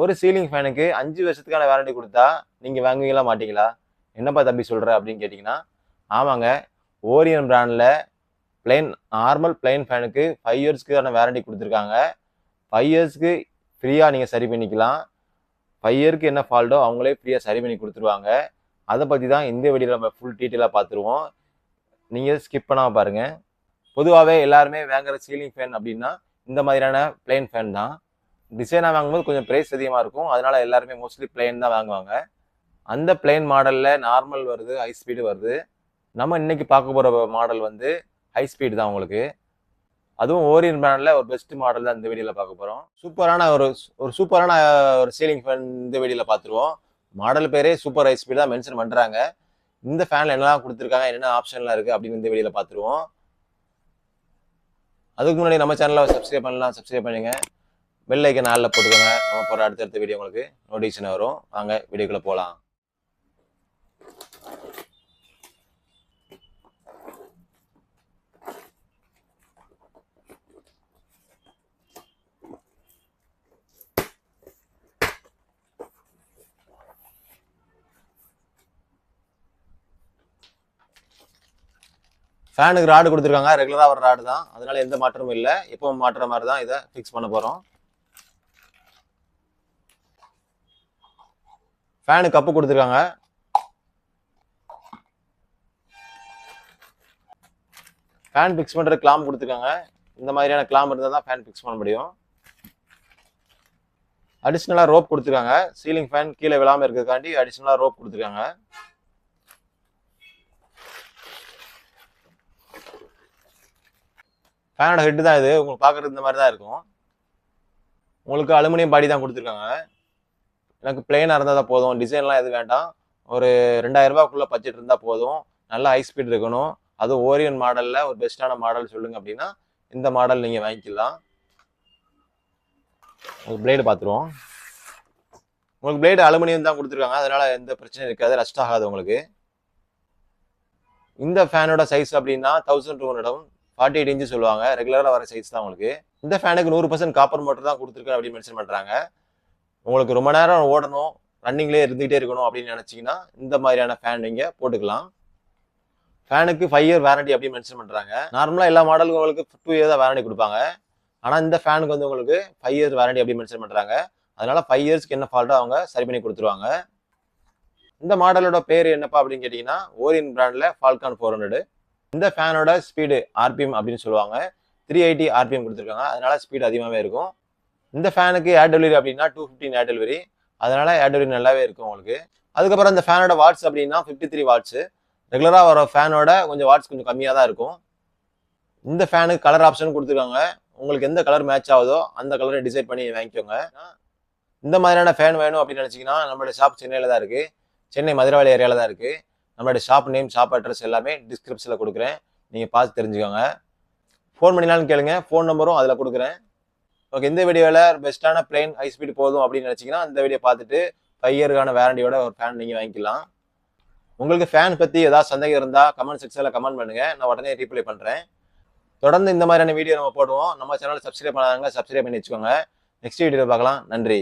ஒரு சீலிங் ஃபேனுக்கு அஞ்சு வருஷத்துக்கான வாரண்டி கொடுத்தா நீங்கள் வாங்குவீங்களா மாட்டிங்களா? என்னப்பா தம்பி சொல்கிற அப்படின்னு கேட்டிங்கன்னா ஆமாங்க. ஓரியன் பிராண்டில் பிளைன் நார்மல் பிளைன் ஃபேனுக்கு ஃபைவ் இயர்ஸ்க்கான வாரண்டி கொடுத்துருக்காங்க. ஃபைவ் இயர்ஸ்க்கு ஃப்ரீயாக நீங்கள் சரி பண்ணிக்கலாம். ஃபைவ் இயருக்கு என்ன ஃபால்ட்டோ அவங்களே ஃப்ரீயாக சரி பண்ணி கொடுத்துருவாங்க. அதை பற்றி தான் இந்த வீடியோவில் நம்ம ஃபுல் டீட்டெயிலாக பார்த்துருவோம் நீங்கள் ஸ்கிப் பண்ணாமல் பாருங்கள் பொதுவாகவே எல்லாருமே வாங்குற சீலிங் ஃபேன் அப்படின்னா இந்த மாதிரியான பிளைன் ஃபேன் தான். டிசைனாக வாங்கும்போது கொஞ்சம் ப்ரைஸ் அதிகமாக இருக்கும். அதனால் எல்லாருமே மோஸ்ட்லி பிளெயின் தான் வாங்குவாங்க. அந்த பிளெயின் மாடலில் நார்மல் வருது ஹை ஸ்பீடு வருது. நம்ம இன்றைக்கி பார்க்க போகிற மாடல் வந்து ஹை ஸ்பீடு தான் உங்களுக்கு. அதுவும் ஓரியன் பிராண்டில் ஒரு பெஸ்ட் மாடல் தான் இந்த வீடியோவில் பார்க்க போகிறோம் சூப்பரான ஒரு ஒரு சூப்பரான ஒரு சீலிங் ஃபேன் இந்த வீடியோவில் பார்த்துருவோம். மாடல் பேரே சூப்பர் ஹை ஸ்பீடு தான் மென்ஷன் பண்ணுறாங்க இந்த ஃபேனில் என்னெல்லாம் கொடுத்துருக்காங்க என்னென்ன ஆப்ஷன்லாம் இருக்குது அப்படின்னு இந்த வீடியோவில் பார்த்துருவோம். அதுக்கு முன்னாடி நம்ம சேனலை சப்ஸ்கிரைப் பண்ணலாம் சப்ஸ்கிரைப் பண்ணுங்கள் பெல் நாளில் போட்டுக்கோங்க. நம்ம போகிற அடுத்தடுத்த வீடியோ உங்களுக்கு நோட்டிஃபிகேஷன் வரும். வாங்க வீடியோக்குள்ளே போகலாம் ஃபேனுக்கு ராடு கொடுத்துருக்காங்க. ரெகுலராக வர ராடு தான். அதனால எந்த மாற்றமும் இல்லை. எப்பவும் மாட்டுற மாதிரி தான் இதை ஃபிக்ஸ் பண்ண போகிறோம் ஃபேனு கப்பு கொடுத்துருக்காங்க. ஃபேன் ஃபிக்ஸ் பண்ணுற கிளாம் கொடுத்துருக்காங்க. இந்த மாதிரியான கிளாம் இருந்தால் தான் ஃபேன் ஃபிக்ஸ் பண்ண முடியும். அடிஷ்னலாக ரோப் கொடுத்துருக்காங்க. சீலிங் ஃபேன் கீழே விழாமல் இருக்கிறதுக்காண்டி அடிஷ்னலாக ரோப் கொடுத்துருக்காங்க. ஃபேனோட ஹெட்டு தான் இது. உங்களுக்கு பார்க்குறது இந்த மாதிரி தான் இருக்கும். உங்களுக்கு அலுமினியம் பாடி தான் கொடுத்துருக்காங்க. எனக்கு பிளெயினாக இருந்தால் தான் போதும். டிசைன்லாம் எதுவும் வேண்டாம். ஒரு ரெண்டாயிரம் ரூபாய்க்குள்ளே பட்ஜெட் இருந்தால் போதும். நல்ல ஹை ஸ்பீட் இருக்கணும். அது ஓரியன் மாடலில் ஒரு பெஸ்ட்டான மாடல் சொல்லுங்க அப்படின்னா இந்த மாடல் நீங்கள் வாங்கிக்கலாம். உங்களுக்கு பிளேடு பார்த்துருவோம். உங்களுக்கு பிளேடு அலுமினியம் தான் கொடுத்துருக்காங்க. அதனால் எந்த பிரச்சனையும் இருக்காது. ரஸ்ட் ஆகாது உங்களுக்கு. இந்த ஃபேனோட சைஸ் அப்படின்னா தௌசண்ட் டூ ஹண்ட்ரடும் ஃபார்ட்டி எயிட் இன்ச்சு சொல்லுவாங்க. ரெகுலராக வர சைஸ் தான் உங்களுக்கு. இந்த ஃபேனுக்கு நூறு பர்சன்ட் காப்பர் மோட்டர் தான் கொடுத்துருக்கேன் அப்படின்னு மென்ஷன் பண்ணுறாங்க உங்களுக்கு ரொம்ப நேரம் ஓடணும் ரன்னிங்லேயே இருந்துகிட்டே இருக்கணும் அப்படின்னு நினச்சிங்கன்னா இந்த மாதிரியான ஃபேன் நீங்கள் போட்டுக்கலாம். ஃபேனுக்கு ஃபைவ் இயர் வாரண்டி அப்படின்னு மென்ஷன் பண்ணுறாங்க நார்மலாக எல்லா மாடலுக்கும் உங்களுக்கு டூ இயர் தான் வாரண்டி கொடுப்பாங்க. ஆனால் இந்த ஃபேனுக்கு வந்து உங்களுக்கு ஃபைவ் இயர்ஸ் வாரண்டி அப்படின்னு மென்ஷன் பண்ணுறாங்க அதனால ஃபைவ் இயர்ஸ்க்கு என்ன ஃபால்ட்டோ அவங்க சரி பண்ணி கொடுத்துருவாங்க. இந்த மாடலோட பேர் என்னப்பா அப்படின்னு கேட்டிங்கன்னா ஓரியன் பிராண்டில் ஃபால்கான் ஃபோர் ஹண்ட்ரடு இந்த ஃபேனோட ஸ்பீடு ஆர்பிஎம் அப்படின்னு சொல்லுவாங்க. த்ரீ எயிட்டி ஆர்பிஎம் கொடுத்துருக்காங்க. அதனால் ஸ்பீடு அதிகமாகவே இருக்கும். இந்த ஃபேனுக்கு ஏர் டெலிவரி அப்படின்னா டூ ஃபிஃப்டின் ஏர் டெலிவரி அதனால ஏர் டெலிவரி நல்லாவே இருக்கும் உங்களுக்கு. அதுக்கப்புறம் இந்த ஃபேனோட வாட்ஸ் அப்படின்னா ஃபிஃப்டி த்ரீ வாட்ஸு ரெகுலராக வர ஃபேனோட கொஞ்சம் வாட்ஸ் கொஞ்சம் கம்மியாக தான் இருக்கும். இந்த ஃபேனுக்கு கலர் ஆப்ஷன் கொடுத்துருக்காங்க. உங்களுக்கு எந்த கலர் மேட்ச் ஆகுதோ அந்த கலரை டிசைட் பண்ணி வாங்கிக்கோங்க. இந்த மாதிரியான ஃபேன் வேணும் அப்படின்னு நினச்சிங்கன்னா நம்மளோட ஷாப் சென்னையில் தான் இருக்குது சென்னை மதுரவாளி ஏரியாவில் தான் இருக்குது நம்மளோட ஷாப் நேம் ஷாப் அட்ரஸ் எல்லாமே டிஸ்கிரிப்ஷனில் கொடுக்குறேன். நீங்கள் பார்த்து தெரிஞ்சுக்கோங்க. ஃபோன் பண்ணினாலும் கேளுங்க. ஃபோன் நம்பரும் அதில் கொடுக்குறேன். ஓகே இந்த வீடியோவில் பெஸ்ட்டான பிளேன் ஹை ஸ்பீடு போதும் அப்படின்னு நினச்சிங்கன்னா இந்த வீடியோ பார்த்துட்டு ஃபைவ் இயருக்கான வேரண்டியோட ஒரு ஃபேன் நீங்கள் வாங்கிக்கலாம். உங்களுக்கு ஃபேன் பற்றி ஏதாவது சந்தேகம் இருந்தால் கமெண்ட் செக்ஷனில் கமெண்ட் பண்ணுங்கள் நான் உடனே ரீப்ளை பண்ணுறேன் தொடர்ந்து இந்த மாதிரியான வீடியோ நம்ம போடுவோம். நம்ம சேனலை சப்ஸ்கிரைப் பண்ணாங்க சப்ஸ்கிரைப் பண்ணி வச்சுக்கோங்க. நெக்ஸ்ட் வீடியோ பார்க்கலாம். நன்றி.